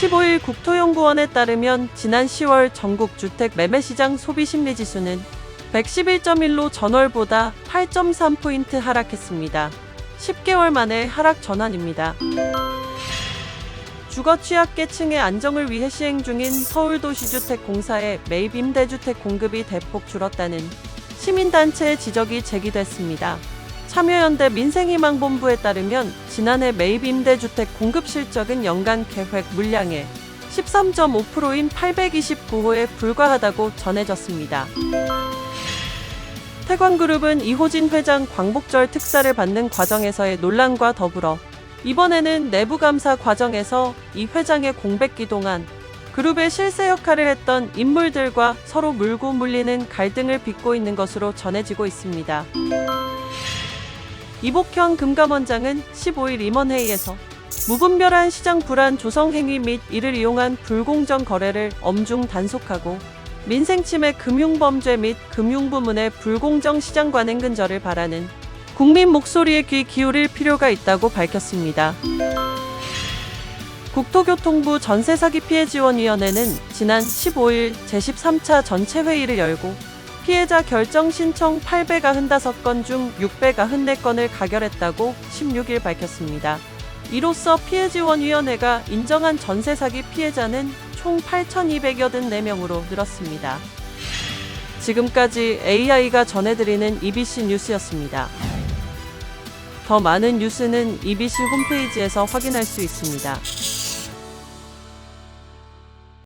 15일 국토연구원에 따르면 지난 10월 전국 주택 매매시장 소비 심리 지수는 111.1로 전월보다 8.3포인트 하락했습니다. 10개월 만에 하락 전환입니다. 주거 취약계층의 안정을 위해 시행 중인 서울도시주택공사의 매입 임대주택 공급이 대폭 줄었다는 시민단체의 지적이 제기됐습니다. 참여연대 민생희망본부에 따르면 지난해 매입 임대주택 공급 실적은 연간 계획 물량의 13.5%인 829호에 불과하다고 전해졌습니다. 태광그룹은 이호진 회장 광복절 특사를 받는 과정에서의 논란과 더불어 이번에는 내부 감사 과정에서 이 회장의 공백기 동안 그룹의 실세 역할을 했던 인물들과 서로 물고 물리는 갈등을 빚고 있는 것으로 전해지고 있습니다. 이복현 금감원장은 15일 임원회의에서 무분별한 시장 불안 조성 행위 및 이를 이용한 불공정 거래를 엄중 단속하고 민생 침해 금융 범죄 및 금융 부문의 불공정 시장 관행 근절을 바라는 국민 목소리에 귀 기울일 필요가 있다고 밝혔습니다. 국토교통부 전세사기 피해 지원위원회는 지난 15일 제13차 전체 회의를 열고 피해자 결정 신청 895건 중 694건을 가결했다고 16일 밝혔습니다. 이로써 피해지원위원회가 인정한 전세 사기 피해자는 총 8,284명으로 늘었습니다. 지금까지 AI가 전해드리는 EBC 뉴스였습니다. 더 많은 뉴스는 EBC 홈페이지에서 확인할 수 있습니다.